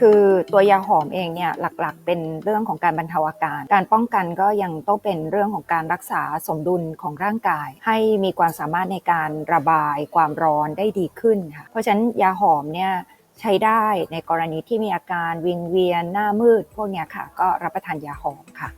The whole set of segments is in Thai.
คือตัวยาหอมเองเนี่ยหลักๆ เป็นเรื่องของการบรรเทาอาการ การป้องกันก็ยังต้องเป็นเรื่องของการรักษาสมดุลของร่างกาย ให้มีความสามารถในการระบายความร้อนได้ดีขึ้นค่ะเพราะฉะนั้นยาหอมเนี่ยใช้ได้ในกรณีที่มีอาการวิงเวียนหน้ามืด พวกนี้ค่ะ ก็รับประทานยาหอมค่ะ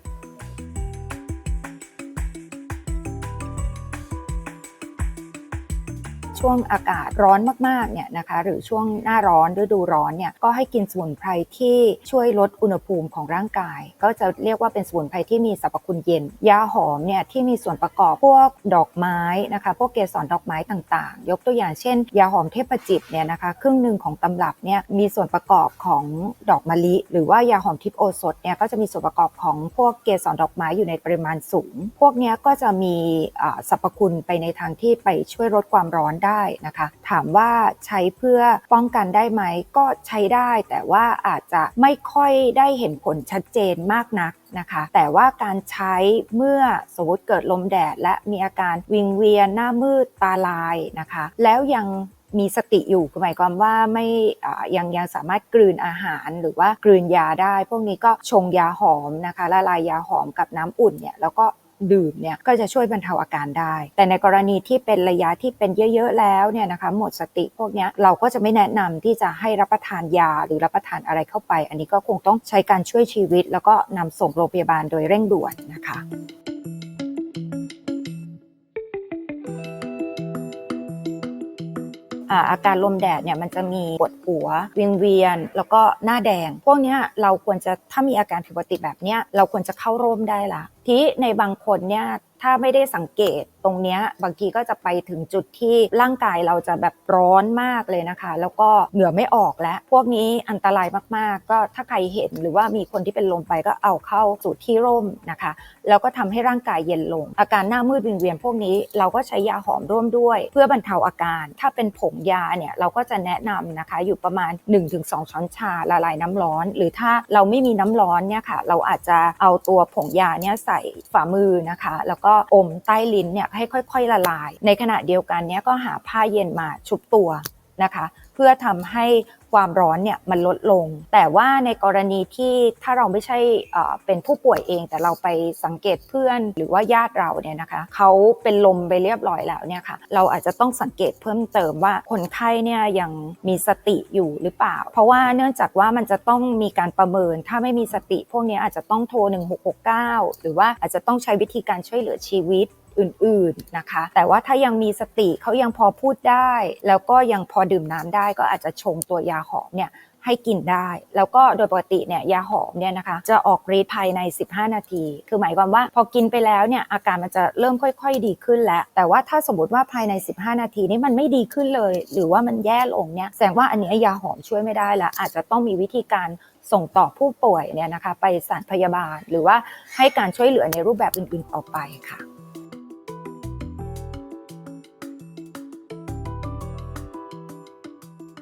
ช่วงอากาศร้อนมากๆเนี่ยนะคะหรือช่วงหน้าร้อนฤดูร้อนเนี่ยก็ให้กินสมุนไพรที่ช่วยลดอุณหภูมิของร่างกาย ก็จะเรียกว่าเป็นสมุนไพรที่มีสรรพคุณเย็น ยาหอมเนี่ยที่มีส่วนประกอบพวกดอกไม้นะคะพวกเกสรดอกไม้ต่างๆ ยกตัวอย่างเช่น ยาหอมเทพจิตเนี่ยนะคะครึ่งหนึ่งของตำรับเนี่ยมีส่วนประกอบของดอกมะลิ หรือว่ายาหอมทิพโอสถเนี่ยก็จะมีส่วนประกอบของพวกเกสรดอกไม้อยู่ในปริมาณสูง พวกนี้ก็จะมีสรรพคุณไปในทางที่ไปช่วยลดความร้อนได้นะคะ ถามว่าใช้เพื่อป้องกันได้ไหมก็ใช้ได้ แต่ว่าอาจจะไม่ค่อยได้เห็นผลชัดเจนมากนักนะคะแต่ว่าการใช้เมื่อสมมติเกิดลมแดด และมีอาการวิงเวียนหน้ามืดตาลายนะคะ แล้วยังมีสติอยู่หมายความว่าไม่ยังยังสามารถกลืนอาหารหรือว่ากลืนยาได้ พวกนี้ก็ชงยาหอมนะคะละลายยาหอมกับน้ำอุ่นเนี่ยแล้วก็ ดื่มเนี่ยก็จะช่วยบรรเทาอาการได้ แต่ในกรณีที่เป็นระยะที่เป็นเยอะๆแล้วเนี่ยนะคะหมดสติพวกนี้เราก็จะไม่แนะนำที่จะให้รับประทานยาหรือรับประทานอะไรเข้าไป อันนี้ก็คงต้องใช้การช่วยชีวิต แล้วก็นำส่งโรงพยาบาลโดยเร่งด่วนนะคะ อาการลมแดดเนี่ยมันจะมีปวดหัววิงเวียน แล้วก็หน้าแดง พวกนี้เราควรจะถ้ามีอาการผิดปกติแบบเนี้ยเราควรจะเข้าร่มได้ละทีในบางคนเนี่ยถ้าไม่ได้สังเกตตรงเนี้ยบางทีก็จะไปถึงจุดที่ร่างกายเราจะแบบร้อนมากเลยนะคะ แล้วก็เหงื่อไม่ออกแล้ว พวกนี้อันตรายมากๆ ก็ถ้าใครเห็นหรือว่ามีคนที่เป็นลมไปก็เอาเข้าสู่ที่ร่มนะคะ แล้วก็ทำให้ร่างกายเย็นลง อาการหน้ามืดวิงเวียนพวกนี้เราก็ใช้ยาหอมร่วมด้วย เพื่อบรรเทาอาการ ถ้าเป็นผงยาเนี่ยเราก็จะแนะนำนะคะ อยู่ประมาณ 1-2 ช้อนชาละลายน้ำร้อน หรือถ้าเราไม่มีน้ำร้อนเนี่ยค่ะ เราอาจจะเอาตัวผงยาเนี่ยใส่ฝ่ามือนะคะ แล้วก็อมใต้ลิ้นเนี่ยให้ค่อย ๆ ละลาย ในขณะเดียวกันเนี่ยก็หาผ้าเย็นมาชุบตัวนะคะ เพื่อทำให้ความร้อนเนี่ยมันลดลง แต่ว่าในกรณีที่ถ้าเราไม่ใช่เอ่อเป็นผู้ป่วยเอง แต่เราไปสังเกตเพื่อนหรือว่าญาติเราเนี่ยนะคะเขาเป็นลมไปเรียบร้อยแล้วเนี่ยค่ะเราอาจจะต้องสังเกตเพิ่มเติมว่าคนไข้เนี่ยยังมีสติอยู่หรือเปล่า เพราะว่าเนื่องจากว่ามันจะต้องมีการประเมิน ถ้าไม่มีสติ พวกนี้อาจจะต้องโทร 1669 หรือว่าอาจจะต้องใช้วิธีการช่วยเหลือชีวิต อื่นๆนะคะ แต่ว่าถ้ายังมีสติเขายังพอพูดได้ แล้วก็ยังพอดื่มน้ำได้ก็อาจจะชงตัวยาหอมเนี่ยให้กินได้ แล้วก็โดยปกติเนี่ยยาหอมเนี่ยนะคะจะออกฤทธิ์ภายใน 15 นาที คือหมายความว่าพอกินไปแล้วเนี่ยอาการมันจะเริ่มค่อย ๆ ดีขึ้นแล้ว แต่ว่าถ้าสมมติว่าภายใน 15 นาทีนี้มันไม่ดีขึ้นเลย หรือว่ามันแย่ลงเนี่ยแสดงว่าอันนี้ยาหอมช่วยไม่ได้ล้วอาจจะต้องมีวิธีการส่งต่อผู้ป่วยเนี่ยนะคะไปสถานพยาบาล หรือว่าให้การช่วยเหลือในรูปแบบอื่นๆต่อไปค่ะ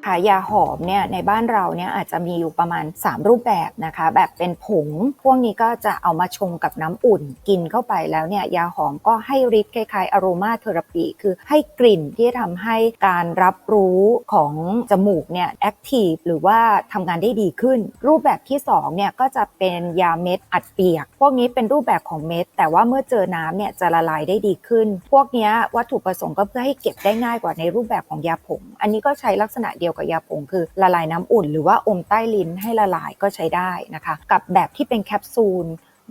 ค่ะยาหอมเนี่ยในบ้านเราเนี่ยอาจจะมีอยู่ประมาณ 3 รูปแบบนะคะ แบบเป็นผง พวกนี้ก็จะเอามาชงกับน้ำอุ่น กินเข้าไปแล้วเนี่ยยาหอมก็ให้ฤทธิ์คล้ายๆอโรมาเทอราปีคือให้กลิ่นที่ทำให้การรับรู้ของจมูกเนี่ยแอคทีฟหรือว่าทำงานได้ดีขึ้น รูปแบบที่2เนี่ยก็จะเป็นยาเม็ดอัดเปียก พวกนี้เป็นรูปแบบของเม็ด แต่ว่าเมื่อเจอน้ำเนี่ยจะละลายได้ดีขึ้น พวกนี้วัตถุประสงค์ก็เพื่อให้เก็บได้ง่ายกว่าในรูปแบบของยาผง อันนี้ก็ใช้ลักษณะเดียวกับยาผงคือละลายน้ำอุ่น หรือว่าอมใต้ลิ้นให้ละลายก็ใช้ได้นะคะ กับแบบที่เป็นแคปซูล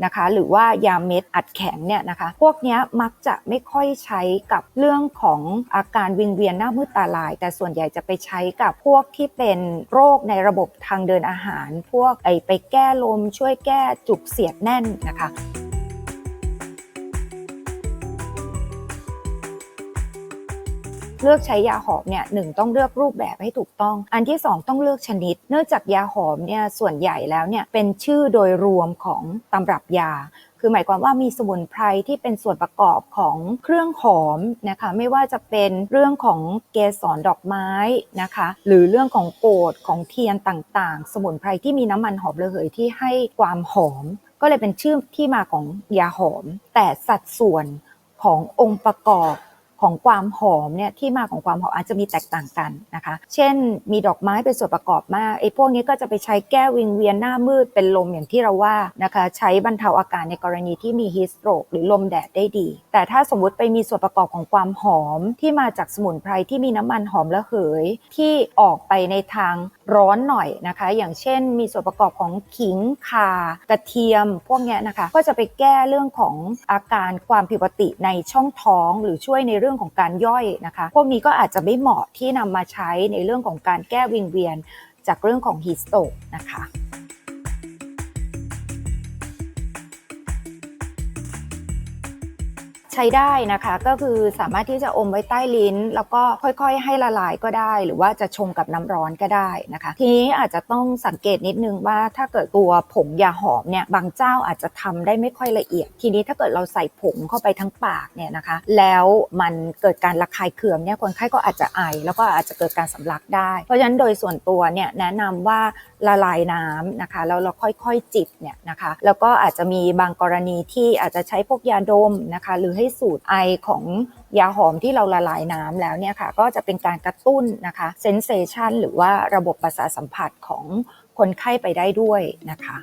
นะคะหรือว่ายาเม็ดอัดแข็งเนี่ยนะคะ พวกนี้มักจะไม่ค่อยใช้กับเรื่องของอาการวิงเวียนหน้ามืดตาลาย แต่ส่วนใหญ่จะไปใช้กับพวกที่เป็นโรคในระบบทางเดินอาหาร พวกไอไปแก้ลมช่วยแก้จุกเสียดแน่นนะคะ เลือกใช้ยาหอมเนี่ยหนึ่งต้องเลือกรูปแบบให้ถูกต้อง อันที่สองต้องเลือกชนิด เนื่องจากยาหอมเนี่ยส่วนใหญ่แล้วเนี่ยเป็นชื่อโดยรวมของตำรับยาคือหมายความว่ามีสมุนไพรที่เป็นส่วนประกอบของเครื่องหอมนะคะไม่ว่าจะเป็นเรื่องของเกสรดอกไม้นะคะหรือเรื่องของโกดของเทียนต่างๆ สมุนไพรที่มีน้ำมันหอมระเหยที่ให้ความหอม ก็เลยเป็นชื่อที่มาของยาหอม แต่สัดส่วนขององค์ประกอบ ของความหอมเนี่ยที่มาของความหอมอาจจะมีแตกต่างกันนะคะ เช่น มีดอกไม้เป็นส่วนประกอบมากไอ้พวกนี้ก็จะไปใช้แก้วิงเวียนหน้ามืดเป็นลมอย่างที่เราว่านะคะใช้บรรเทาอาการในกรณีที่มีฮีสโตรกหรือลมแดดได้ดี แต่ถ้าสมมุติไปมีส่วนประกอบของความหอมที่มาจากสมุนไพรที่มีน้ำมันหอมระเหยที่ออกไปในทาง ร้อนหน่อยนะคะ อย่างเช่น มีส่วนประกอบของขิงข่ากระเทียม พวกนี้นะคะ ก็จะไปแก้เรื่องของอาการความผิดปกติในช่องท้อง หรือช่วยในเรื่องของการย่อยนะคะ พวกนี้ก็อาจจะไม่เหมาะที่นำมาใช้ในเรื่องของการแก้วิงเวียน จากเรื่องของฮีสโตกนะคะ ช้ได้นะคะ ก็คือสามารถที่จะอมไว้ใต้ลิ้น แล้วก็ค่อยๆ ให้ละลายก็ได้ หรือว่าจะชงกับน้ำร้อนก็ได้นะคะ ทีนี้อาจจะต้องสังเกตนิดนึงว่าถ้าเกิดตัวผงยาหอมเนี่ยบางเจ้าอาจจะทำได้ไม่ค่อยละเอียด ทีนี้ถ้าเกิดเราใส่ผงเข้าไปทั้งปากเนี่ยนะคะ แล้วมันเกิดการระคายเคืองเนี่ยคนไข้ก็อาจจะไอ แล้วก็อาจจะเกิดการสำลักได้ เพราะฉะนั้นโดยส่วนตัวเนี่ยแนะนำว่าละลายน้ำนะคะแล้วเราค่อยๆจิบเนี่ยนะคะ แล้วก็อาจจะมีบางกรณีที่อาจจะใช้พวกยาดมนะคะ หรือให้สูตรไอของยาหอมที่เราละลายน้ำแล้วเนี่ยค่ะก็จะเป็นการกระตุ้นนะคะเซนเซชันหรือว่าระบบประสาทสัมผัสของคนไข้ไปได้ด้วยนะคะ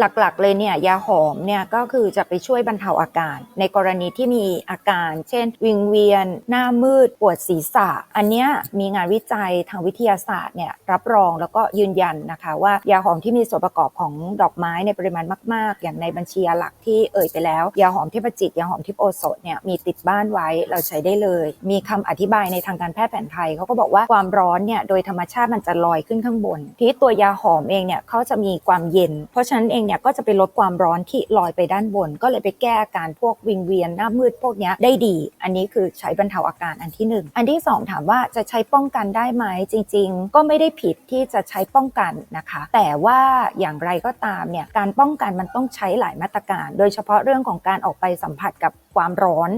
หลักๆ เลยเนี่ยยาหอมเนี่ยก็คือจะไปช่วยบรรเทาอาการ ในกรณีที่มีอาการ เช่น วิงเวียน หน้ามืด ปวดศีรษะ อันเนี้ยมีงานวิจัยทางวิทยาศาสตร์เนี่ยรับรองแล้วก็ยืนยันนะคะว่ายาหอมที่มีส่วนประกอบของดอกไม้ในปริมาณมาก ๆ อย่างในบัญชียาหลักที่เอ่ยไปแล้ว ยาหอมเทพจิต ยาหอมทิพโอโสถเนี่ยมีติดบ้านไว้เราใช้ได้เลย มีคำอธิบายในทางการแพทย์แผนไทยเขาก็บอกว่าความร้อนเนี่ยโดยธรรมชาติมันจะลอยขึ้นข้างบน ที่ตัวยาหอมเองเนี่ยเขาจะมีความเย็น เพราะฉะนั้นเองเนี่ยก็จะไปลดความร้อนที่ลอยไปด้านบน ก็เลยไปแก้อาการพวกวิงเวียนหน้ามืดพวกนี้ได้ดี อันนี้คือใช้บรรเทาอาการอันที่หนึ่งอันที่สองถามว่าจะใช้ป้องกันได้ไหมจริง ๆ ก็ไม่ได้ผิดที่จะใช้ป้องกันนะคะ แต่ว่าอย่างไรก็ตามเนี่ยการป้องกันมันต้องใช้หลายมาตรการ โดยเฉพาะเรื่องของการออกไปสัมผัสกับความร้อน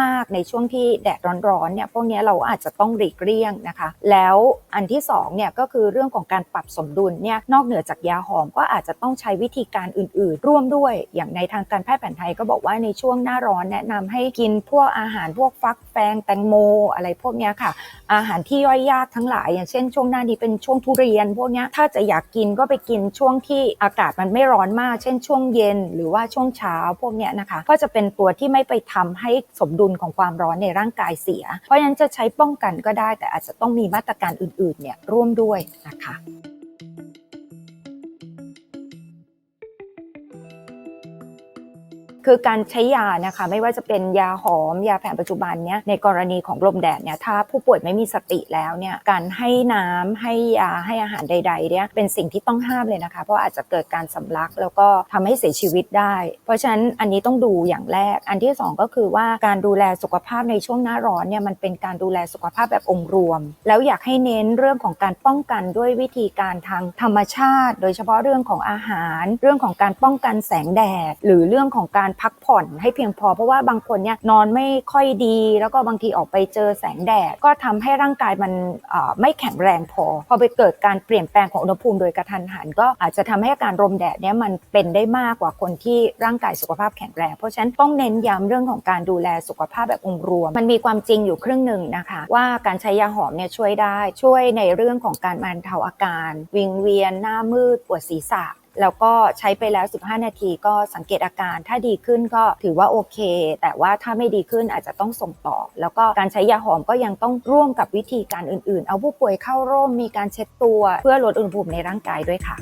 มาก ๆ ในช่วงที่แดดร้อนๆเนี่ยพวกนี้เราอาจจะต้องหลีกเลี่ยงนะคะ แล้วอันที่สองเนี่ยก็คือเรื่องของการปรับสมดุลเนี่ยนอกเหนือจากยาหอมก็อาจจะต้องใช้วิธีการอื่น ๆ ร่วมด้วย อย่างในทางการแพทย์แผนไทยก็บอกว่าในช่วงหน้าร้อนแนะนำให้กินพวกอาหารพวกฟักแฟงแตงโม อะไรพวกนี้ค่ะ อาหารที่ย่อยยากทั้งหลาย อย่างเช่นช่วงหน้านี้เป็นช่วงทุเรียน พวกนี้ถ้าจะอยากกินก็ไปกินช่วงที่อากาศมันไม่ร้อนมาก เช่น ช่วงเย็นหรือว่าช่วงเช้าพวกนี้นะคะ ก็จะเป็นตัวที่ไม่ไปทำให้สมดุลของความร้อนในร่างกายเสีย เพราะฉะนั้นจะใช้ป้องกันก็ได้แต่อาจจะต้องมีมาตรการอื่น ๆ เนี่ยร่วมด้วยนะคะ คือการใช้ยานะคะไม่ว่าจะเป็นยาหอมยาแผนปัจจุบันเนี้ยในกรณีของลมแดดเนี่ยถ้าผู้ป่วยไม่มีสติแล้วเนี่ยการให้น้ำให้ยาให้อาหารใดๆเนี่ยเป็นสิ่งที่ต้องห้ามเลยนะคะ เพราะอาจจะเกิดการสำลักแล้วก็ทำให้เสียชีวิตได้ เพราะฉะนั้นอันนี้ต้องดูอย่างแรก อันที่สองก็คือว่าการดูแลสุขภาพในช่วงหน้าร้อนเนี่ยมันเป็นการดูแลสุขภาพแบบองค์รวม แล้วอยากให้เน้นเรื่องของการป้องกันด้วยวิธีการทางธรรมชาติ โดยเฉพาะเรื่องของอาหาร เรื่องของการป้องกันแสงแดด หรือเรื่องของการพักผ่อนให้เพียงพอ เพราะว่าบางคนเนี่ยนอนไม่ค่อยดี แล้วก็บางทีออกไปเจอแสงแดด ก็ทำให้ร่างกายมันไม่แข็งแรงพอ พอไปเกิดการเปลี่ยนแปลงของอุณหภูมิโดยกระทันหัน ก็อาจจะทำให้อาการรมแดดเนี่ยมันเป็นได้มากกว่าคนที่ร่างกายสุขภาพแข็งแรง เพราะฉะนั้นต้องเน้นย้ำเรื่องของการดูแลสุขภาพแบบองค์รวม มันมีความจริงอยู่ครึ่งหนึ่งนะคะ ว่าการใช้ยาหอมเนี่ยช่วยได้ช่วยในเรื่องของการบรรเทาอาการ วิงเวียนหน้ามืดปวดศีรษะ แล้วก็ใช้ไปแล้ว 15 นาทีก็สังเกตอาการ ถ้าดีขึ้นก็ถือว่าโอเค แต่ว่าถ้าไม่ดีขึ้นอาจจะต้องส่งต่อ แล้วก็การใช้ยาหอมก็ยังต้องร่วมกับวิธีการอื่นๆ เอาผู้ป่วยเข้าร่มมีการเช็ดตัว เพื่อลดอุณหภูมิในร่างกายด้วยค่ะ